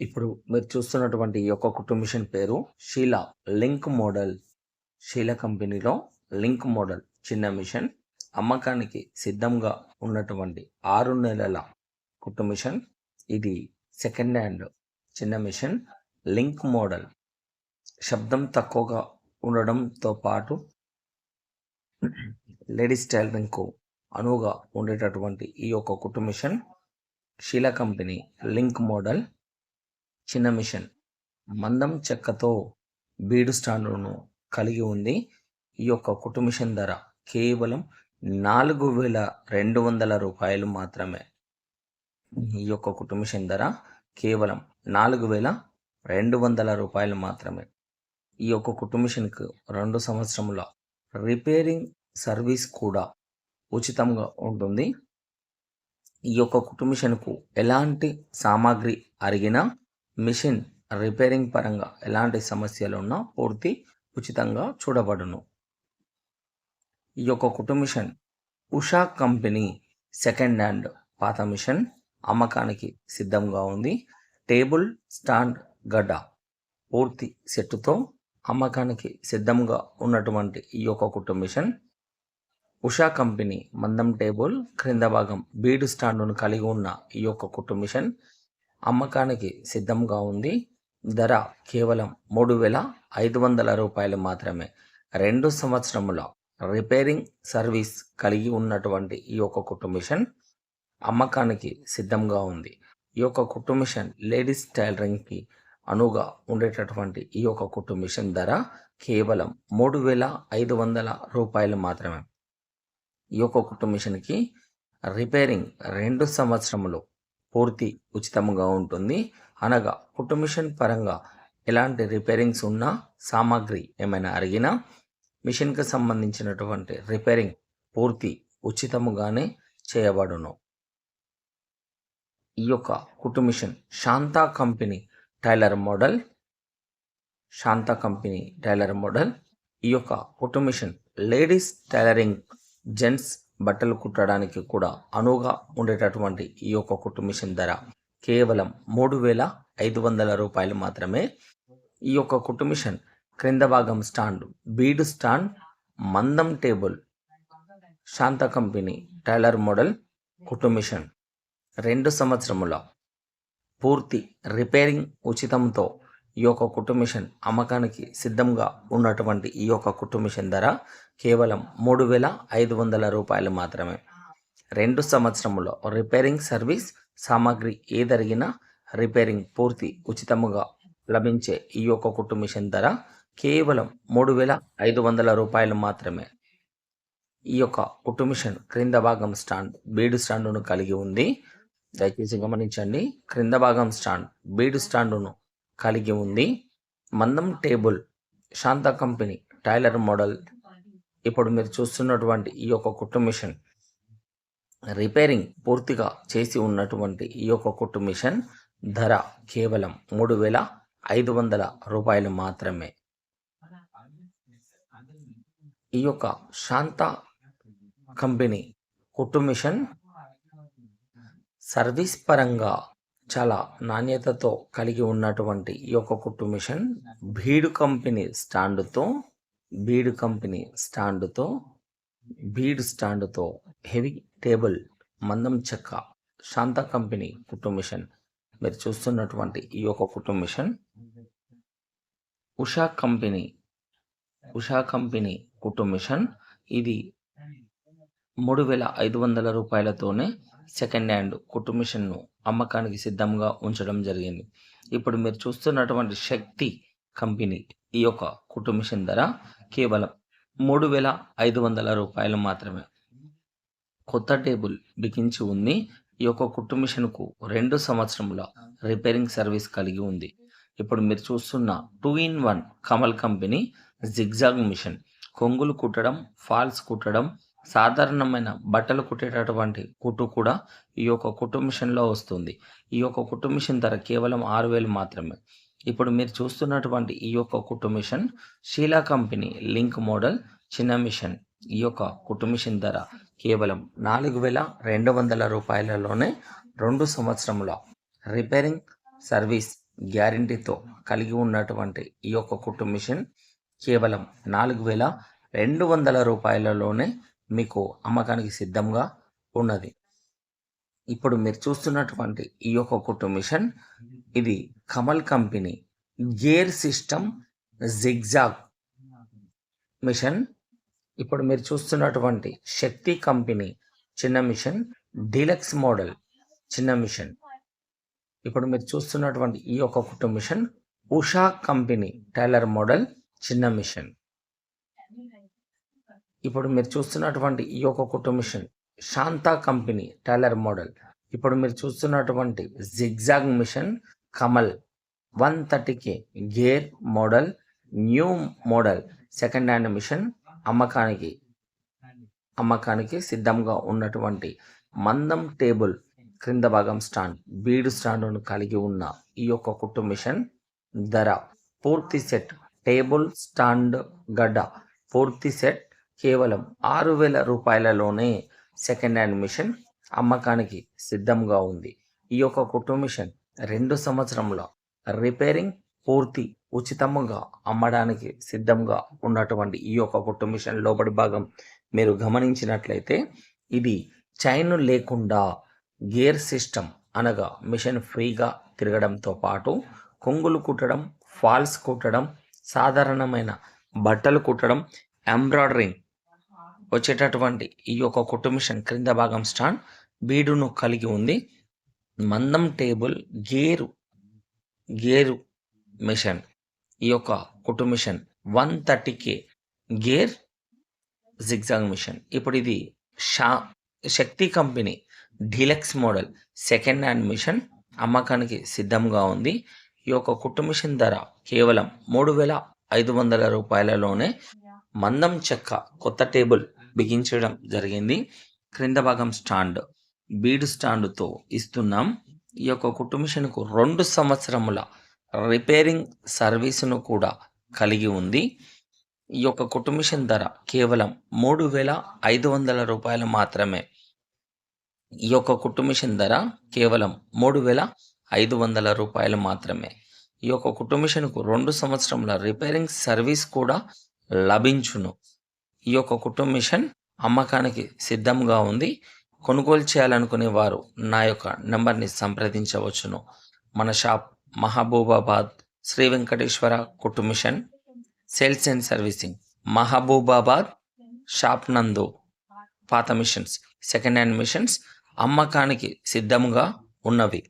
ఇప్పుడు మీరు చూస్తున్నటువంటి ఈ యొక్క కుటుంబిషన్ పేరు షీలా లింక్ మోడల్. షీలా కంపెనీలో లింక్ మోడల్ చిన్న మిషన్. అమ్మకానికి సిద్ధంగా ఉన్నటువంటి ఆరు నెలల కుటుంబిషన్ ఇది సెకండ్ హ్యాండ్ చిన్న మిషన్. లింక్ మోడల్ శబ్దం తక్కువగా ఉండడంతో పాటు లేడీస్ టైలరింగ్కు అనువుగా ఉండేటటువంటి ఈ యొక్క కుటుంబిషన్ షీలా కంపెనీ లింక్ మోడల్. చిన్న మిషన్. మందం చెక్కతో బీడు స్టాండ్లను కలిగి ఉంది. ఈ యొక్క కుట్టు మిషన్ ధర కేవలం నాలుగు వేల రెండు వందల రూపాయలు మాత్రమే. ఈ యొక్క కుట్టు మిషన్ ధర కేవలం నాలుగు వేల రెండు వందల రూపాయలు మాత్రమే. ఈ యొక్క కుట్టు మిషన్కు రెండు సంవత్సరముల రిపేరింగ్ సర్వీస్ కూడా ఉచితంగా ఉంటుంది. ఈ యొక్క కుట్టు మిషన్కు ఎలాంటి సామాగ్రి అరిగినా మిషన్ రిపేరింగ్ పరంగా ఎలాంటి సమస్యలు ఉన్నా పూర్తి ఉచితంగా చూడబడును. ఈ యొక్క కుటుంబ machine Usha company second hand పాత మిషన్ అమ్మకానికి సిద్ధంగా ఉంది. టేబుల్ స్టాండ్ గడ్డ పూర్తి సెట్టుతో అమ్మకానికి సిద్ధంగా ఉన్నటువంటి ఈ యొక్క కుటుంబ మిషన్ ఉషా కంపెనీ మందం టేబుల్ క్రింద భాగం బీడు స్టాండును కలిగి ఉన్న ఈ యొక్క కుటుంబ మిషన్ అమ్మకానికి సిద్ధంగా ఉంది. ధర కేవలం మూడు వేల ఐదు వందల రూపాయలు మాత్రమే. రెండు సంవత్సరముల రిపేరింగ్ సర్వీస్ కలిగి ఉన్నటువంటి ఈ యొక్క కుటుంబిషన్ అమ్మకానికి సిద్ధంగా ఉంది. ఈ యొక్క కుటుంబిషన్ లేడీస్ టైలరింగ్కి అనువుగా ఉండేటటువంటి ఈ యొక్క కుటుంబిషన్ ధర కేవలం మూడు వేల ఐదు వందల రూపాయలు మాత్రమే. ఈ యొక్క కుటుంబిషన్కి రిపేరింగ్ రెండు సంవత్సరములు పూర్తి ఉచితంగా ఉంటుంది. అనగా కుట్టు పరంగా ఎలాంటి రిపేరింగ్స్ ఉన్నా సామాగ్రి ఏమైనా అరిగినా మిషన్కి సంబంధించినటువంటి రిపేరింగ్ పూర్తి ఉచితముగానే చేయబడును. ఈ యొక్క కుటుమిషన్ Shanta company tailor model Shanta company tailor model ఈ యొక్క కుటుమిషన్ లేడీస్ టైలరింగ్ జెంట్స్ బట్టలు కుట్టడానికి కూడా అనువుగా ఉండేటటువంటి ఈ యొక్క కుట్టు మిషన్ ధర కేవలం మూడు వేల ఐదు వందల రూపాయలు మాత్రమే. ఈ యొక్క కుట్టు మిషన్ క్రింద భాగం స్టాండ్ బీడ్ స్టాండ్ మందం table Shanta company tailor model కుట్టు మిషన్ రెండు సంవత్సరముల పూర్తి రిపేరింగ్ ఉచితంతో ఈ యొక్క కుటుంబిషన్ అమ్మకానికి సిద్ధంగా ఉన్నటువంటి ఈ యొక్క కుటుంబిషన్ ధర కేవలం మూడు వేల ఐదు వందల రూపాయలు మాత్రమే. రెండు సంవత్సరంలో రిపేరింగ్ సర్వీస్ సామాగ్రి ఏ జరిగినా రిపేరింగ్ పూర్తి ఉచితముగా లభించే ఈ యొక్క కుటుంబిషన్ ధర కేవలం మూడు వేల ఐదు వందల రూపాయలు మాత్రమే. ఈ యొక్క కుటుంబిషన్ క్రింద భాగం స్టాండ్ బీడు స్టాండును కలిగి ఉంది. దయచేసి గమనించండి. క్రింద భాగం స్టాండ్ బీడు స్టాండును కలిగి ఉంది. మందం table Shanta company tailor model. ఇప్పుడు మీరు చూస్తున్నటువంటి ఈ యొక్క కుట్టు మిషన్ రిపేరింగ్ పూర్తిగా చేసి ఉన్నటువంటి ఈ యొక్క కుట్టు మిషన్ ధర కేవలం మూడు వేల ఐదు వందల రూపాయలు మాత్రమే. ఈ యొక్క శాంత కంపెనీ కుట్టు మిషన్ సర్వీస్ పరంగా చాలా నాణ్యతతో కలిగి ఉన్నటువంటి ఈ యొక్క కుట్టు మిషన్ బీడు కంపెనీ స్టాండ్తో బీడు కంపెనీ స్టాండ్తో బీడ్ స్టాండ్తో హెవీ టేబుల్ మందం చెక్క శాంత కంపెనీ కుట్టు మిషన్ మీరు చూస్తున్నటువంటి ఈ యొక్క కుట్టు machine. Usha company Usha company కుట్టు మిషన్. ఇది మూడు వేల ఐదు వందల రూపాయలతోనే సెకండ్ హ్యాండ్ కుట్టు మిషన్ను అమ్మకానికి సిద్ధంగా ఉంచడం జరిగింది. ఇప్పుడు మీరు చూస్తున్నటువంటి శక్తి కంపెనీ ఈ యొక్క కుట్టు మిషన్ ధర కేవలం మూడు వేల ఐదు వందల రూపాయలు మాత్రమే. కొత్త టేబుల్ బిగించి ఉంది. ఈ యొక్క కుట్టు మిషన్కు రెండు సంవత్సరముల రిపేరింగ్ సర్వీస్ కలిగి ఉంది. ఇప్పుడు మీరు చూస్తున్న two in one Kamal company zigzag machine. కొంగులు కుట్టడం ఫాల్స్ కుట్టడం సాధారణమైన బట్టలు కుట్టేటటువంటి కుట్టు కూడా ఈ యొక్క కుట్టు మిషన్లో వస్తుంది. ఈ యొక్క కుట్టు మిషన్ ధర కేవలం ఆరు వేలు మాత్రమే. ఇప్పుడు మీరు చూస్తున్నటువంటి ఈ యొక్క కుట్టు machine Sheela company link model చిన్న మిషన్. ఈ యొక్క కుట్టు మిషన్ ధర కేవలం నాలుగు వేల రెండు వందల రూపాయలలోనే రెండు సంవత్సరముల రిపేరింగ్ సర్వీస్ గ్యారంటీతో కలిగి ఉన్నటువంటి ఈ యొక్క కుట్టు మిషన్ కేవలం నాలుగు వేల రెండు వందల రూపాయలలోనే మీకు అమ్మకానికి సిద్ధంగా ఉన్నది. ఇప్పుడు మీరు చూస్తున్నటువంటి ఈ యొక్క కుట్టు మిషన్ ఇది Kamal company gear system zigzag machine. ఇప్పుడు మీరు చూస్తున్నటువంటి శక్తి కంపెనీ చిన్న మిషన్ డీలక్స్ మోడల్ చిన్న మిషన్. ఇప్పుడు మీరు చూస్తున్నటువంటి ఈ యొక్క కుట్టు machine Usha company tailor model చిన్న మిషన్. ఇప్పుడు మీరు చూస్తున్నటువంటి ఈ యొక్క కుటుంబిషన్ శాంతా కంపెనీ టైలర్ మోడల్. ఇప్పుడు మీరు చూస్తున్నటువంటి జిగ్జాగ్ మిషన్ కమల్ వన్ థర్టీకి gear model new model second hand machine అమ్మకానికి అమ్మకానికి సిద్ధంగా ఉన్నటువంటి మందం టేబుల్ క్రింద భాగం స్టాండ్ బీడు స్టాండ్ను కలిగి ఉన్న ఈ యొక్క కుట్టు మిషన్ ధర పూర్తి సెట్ టేబుల్ స్టాండ్ గడ్డ పూర్తి సెట్ కేవలం ఆరు వేల రూపాయలలోనే సెకండ్ హ్యాండ్ మిషన్ అమ్మకానికి సిద్ధంగా ఉంది. ఈ యొక్క కుట్టు మిషన్ రెండు సంవత్సరంలో రిపేరింగ్ పూర్తి ఉచితముగా అమ్మడానికి సిద్ధంగా ఉన్నటువంటి ఈ యొక్క కుట్టు మిషన్ లోపలి భాగం మీరు గమనించినట్లయితే ఇది చైన్ లేకుండా గేర్ సిస్టమ్ అనగా మిషన్ ఫ్రీగా తిరగడంతో పాటు కొంగులు కుట్టడం ఫాల్స్ కుట్టడం సాధారణమైన బట్టలు కుట్టడం ఎంబ్రాయిడరింగ్ వచ్చేటటువంటి ఈ యొక్క కుట్టు మిషన్ క్రింద భాగం స్టాండ్ బీడును కలిగి ఉంది. మందం టేబుల్ గేరు గేరు మిషన్. ఈ యొక్క కుట్టు machine one thirty K gear zigzag machine. ఇప్పుడు ఇది Shah Shakti company deluxe model second hand machine అమ్మకానికి సిద్ధంగా ఉంది. ఈ యొక్క కుట్టు మిషన్ ధర కేవలం మూడు వేల ఐదు వందల రూపాయలలోనే. మందం చెక్క కొత్త టేబుల్ బిగించడం జరిగింది. క్రింద భాగం స్టాండ్ బీడు స్టాండ్తో ఇస్తున్నాం. ఈ యొక్క కుట్టు రెండు సంవత్సరముల రిపేరింగ్ సర్వీసును కూడా కలిగి ఉంది. ఈ యొక్క కుట్టు ధర కేవలం మూడు వేల ఐదు వందల రూపాయలు మాత్రమే. ఈ యొక్క కుట్టు ధర కేవలం మూడు వేల ఐదు వందల రూపాయలు మాత్రమే. ఈ యొక్క కుట్టు రెండు సంవత్సరముల రిపేరింగ్ సర్వీస్ కూడా లభించును. ఈ యొక్క కుటుంబ మిషన్ అమ్మకానికి సిద్ధంగా ఉంది. కొనుగోలు చేయాలనుకునే వారు నా యొక్క నెంబర్ని సంప్రదించవచ్చును. మన షాప్ మహబూబాబాద్ శ్రీ వెంకటేశ్వర కుటుంబ machine sales and servicing Mahabubabad shop నందు పాత మిషన్స్ సెకండ్ హ్యాండ్ మిషన్స్ అమ్మకానికి సిద్ధంగా ఉన్నవి.